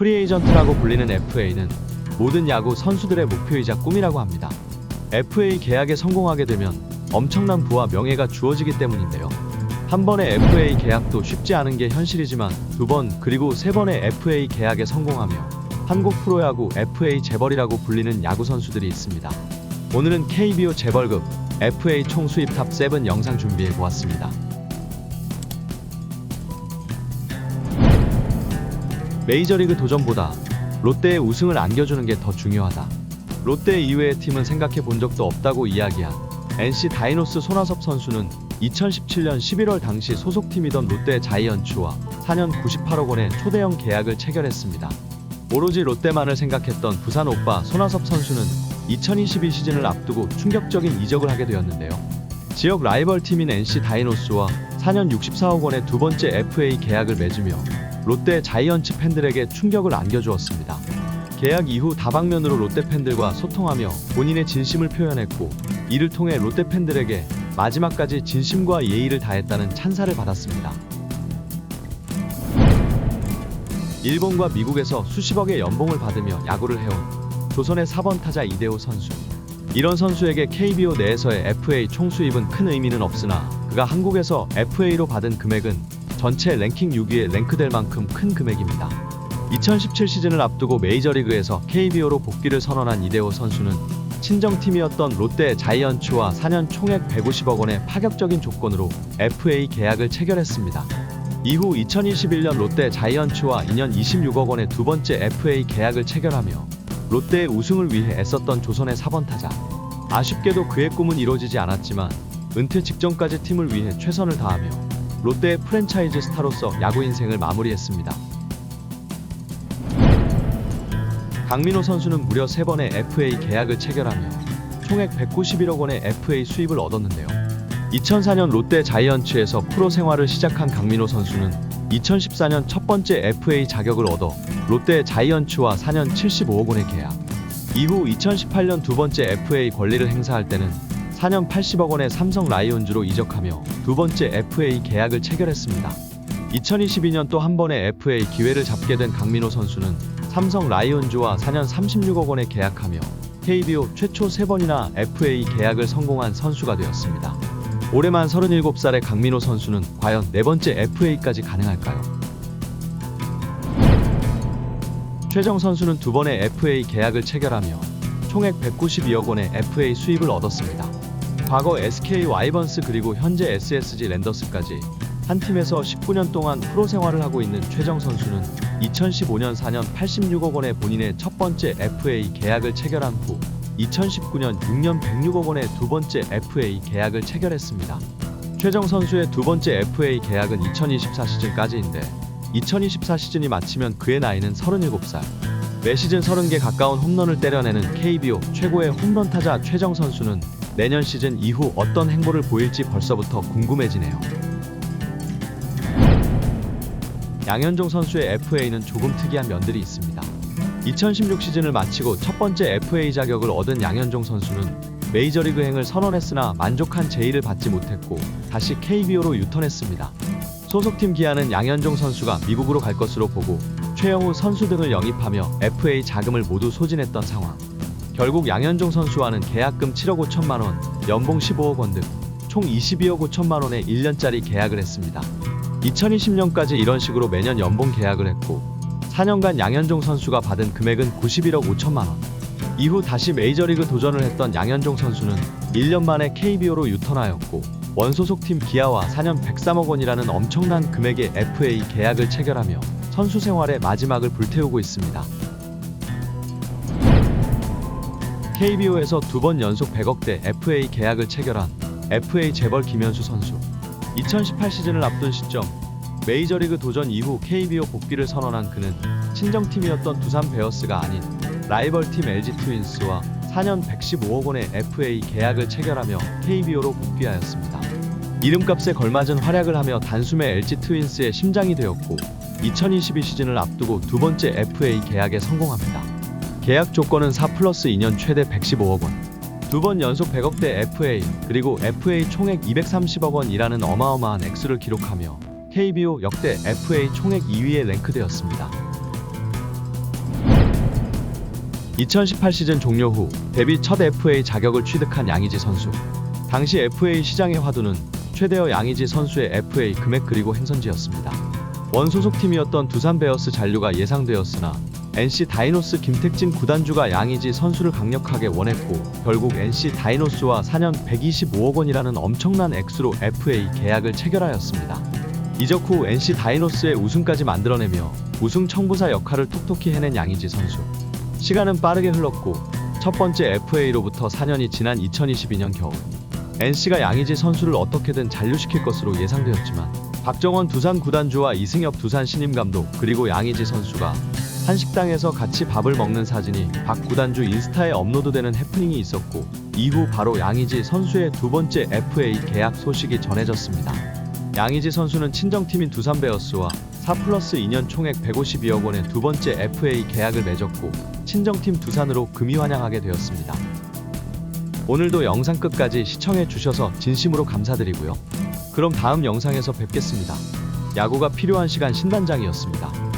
프리에이전트라고 불리는 FA는 모든 야구 선수들의 목표이자 꿈이라고 합니다. FA 계약에 성공하게 되면 엄청난 부와 명예가 주어지기 때문인데요. 한 번의 FA 계약도 쉽지 않은 게 현실이지만 두 번 그리고 세 번의 FA 계약에 성공하며 한국 프로야구 FA 재벌이라고 불리는 야구 선수들이 있습니다. 오늘은 KBO 재벌급 FA 총 수입 탑7 영상 준비해 보았습니다. 메이저리그 도전보다 롯데의 우승을 안겨주는 게 더 중요하다. 롯데 이외의 팀은 생각해 본 적도 없다고 이야기한 NC 다이노스 손아섭 선수는 2017년 11월 당시 소속팀이던 롯데 자이언츠와 4년 98억 원의 초대형 계약을 체결했습니다. 오로지 롯데만을 생각했던 부산 오빠 손아섭 선수는 2022 시즌을 앞두고 충격적인 이적을 하게 되었는데요. 지역 라이벌 팀인 NC 다이노스와 4년 64억 원의 두 번째 FA 계약을 맺으며 롯데 자이언츠 팬들에게 충격을 안겨주었습니다. 계약 이후 다방면으로 롯데 팬들과 소통하며 본인의 진심을 표현했고 이를 통해 롯데 팬들에게 마지막까지 진심과 예의를 다했다는 찬사를 받았습니다. 일본과 미국에서 수십억의 연봉을 받으며 야구를 해온 조선의 4번 타자 이대호 선수. 이런 선수에게 KBO 내에서의 FA 총 수입은 큰 의미는 없으나 그가 한국에서 FA로 받은 금액은 전체 랭킹 6위에 랭크될 만큼 큰 금액입니다. 2017 시즌을 앞두고 메이저리그에서 KBO로 복귀를 선언한 이대호 선수는 친정팀이었던 롯데 자이언츠와 4년 총액 150억 원의 파격적인 조건으로 FA 계약을 체결했습니다. 이후 2021년 롯데 자이언츠와 2년 26억 원의 두 번째 FA 계약을 체결하며 롯데의 우승을 위해 애썼던 조선의 4번 타자. 아쉽게도 그의 꿈은 이루어지지 않았지만 은퇴 직전까지 팀을 위해 최선을 다하며 롯데의 프랜차이즈 스타로서 야구 인생을 마무리했습니다. 강민호 선수는 무려 3번의 FA 계약을 체결하며 총액 191억 원의 FA 수입을 얻었는데요. 2004년 롯데 자이언츠에서 프로 생활을 시작한 강민호 선수는 2014년 첫 번째 FA 자격을 얻어 롯데 자이언츠와 4년 75억 원의 계약. 이후 2018년 두 번째 FA 권리를 행사할 때는 4년 80억 원의 삼성 라이온즈로 이적하며 두 번째 FA 계약을 체결했습니다. 2022년 또 한 번의 FA 기회를 잡게 된 강민호 선수는 삼성 라이온즈와 4년 36억 원에 계약하며 KBO 최초 3번이나 FA 계약을 성공한 선수가 되었습니다. 올해만 37살의 강민호 선수는 과연 네 번째 FA까지 가능할까요? 최정 선수는 두 번의 FA 계약을 체결하며 총액 192억 원의 FA 수입을 얻었습니다. 과거 SK 와이번스 그리고 현재 SSG 랜더스까지 한 팀에서 19년 동안 프로 생활을 하고 있는 최정 선수는 2015년 4년 86억 원의 본인의 첫 번째 FA 계약을 체결한 후 2019년 6년 106억 원의 두 번째 FA 계약을 체결했습니다. 최정 선수의 두 번째 FA 계약은 2024 시즌까지인데 2024 시즌이 마치면 그의 나이는 37살. 매 시즌 30개 가까운 홈런을 때려내는 KBO 최고의 홈런 타자 최정 선수는 내년 시즌 이후 어떤 행보를 보일지 벌써부터 궁금해지네요. 양현종 선수의 FA는 조금 특이한 면들이 있습니다. 2016 시즌을 마치고 첫 번째 FA 자격을 얻은 양현종 선수는 메이저리그행을 선언했으나 만족한 제의를 받지 못했고 다시 KBO로 유턴했습니다. 소속팀 기아는 양현종 선수가 미국으로 갈 것으로 보고 최영우 선수 등을 영입하며 FA 자금을 모두 소진했던 상황. 결국 양현종 선수와는 계약금 7억 5천만 원, 연봉 15억 원 등 총 22억 5천만 원의 1년짜리 계약을 했습니다. 2020년까지 이런 식으로 매년 연봉 계약을 했고 4년간 양현종 선수가 받은 금액은 91억 5천만 원. 이후 다시 메이저리그 도전을 했던 양현종 선수는 1년 만에 KBO로 유턴하였고 원소속팀 기아와 4년 103억 원이라는 엄청난 금액의 FA 계약을 체결하며 선수 생활의 마지막을 불태우고 있습니다. KBO에서 두 번 연속 100억대 FA 계약을 체결한 FA 재벌 김현수 선수. 2018 시즌을 앞둔 시점 메이저리그 도전 이후 KBO 복귀를 선언한 그는 친정팀이었던 두산 베어스가 아닌 라이벌팀 LG 트윈스와 4년 115억 원의 FA 계약을 체결하며 KBO로 복귀하였습니다. 이름값에 걸맞은 활약을 하며 단숨에 LG 트윈스의 심장이 되었고 2022 시즌을 앞두고 두 번째 FA 계약에 성공합니다. 계약 조건은 4 플러스 2년 최대 115억 원. 두 번 연속 100억대 FA 그리고 FA 총액 230억 원이라는 어마어마한 액수를 기록하며 KBO 역대 FA 총액 2위에 랭크되었습니다. 2018 시즌 종료 후 데뷔 첫 FA 자격을 취득한 양의지 선수. 당시 FA 시장의 화두는 최대어 양의지 선수의 FA 금액 그리고 행선지였습니다. 원 소속팀이었던 두산 베어스 잔류가 예상되었으나 NC 다이노스 김택진 구단주가 양의지 선수를 강력하게 원했고 결국 NC 다이노스와 4년 125억 원이라는 엄청난 액수로 FA 계약을 체결하였습니다. 이적 후 NC 다이노스의 우승까지 만들어내며 우승 청부사 역할을 톡톡히 해낸 양의지 선수. 시간은 빠르게 흘렀고 첫 번째 FA로부터 4년이 지난 2022년 겨울 NC가 양의지 선수를 어떻게든 잔류시킬 것으로 예상되었지만 박정원 두산 구단주와 이승엽 두산 신임 감독 그리고 양의지 선수가 한 식당에서 같이 밥을 먹는 사진이 박 구단주 인스타에 업로드되는 해프닝이 있었고 이후 바로 양의지 선수의 두 번째 FA 계약 소식이 전해졌습니다. 양의지 선수는 친정팀인 두산 베어스와 4 플러스 2년 총액 152억 원의 두 번째 FA 계약을 맺었고 친정팀 두산으로 금이 환영하게 되었습니다. 오늘도 영상 끝까지 시청해 주셔서 진심으로 감사드리고요. 그럼 다음 영상에서 뵙겠습니다. 야구가 필요한 시간 신단장이었습니다.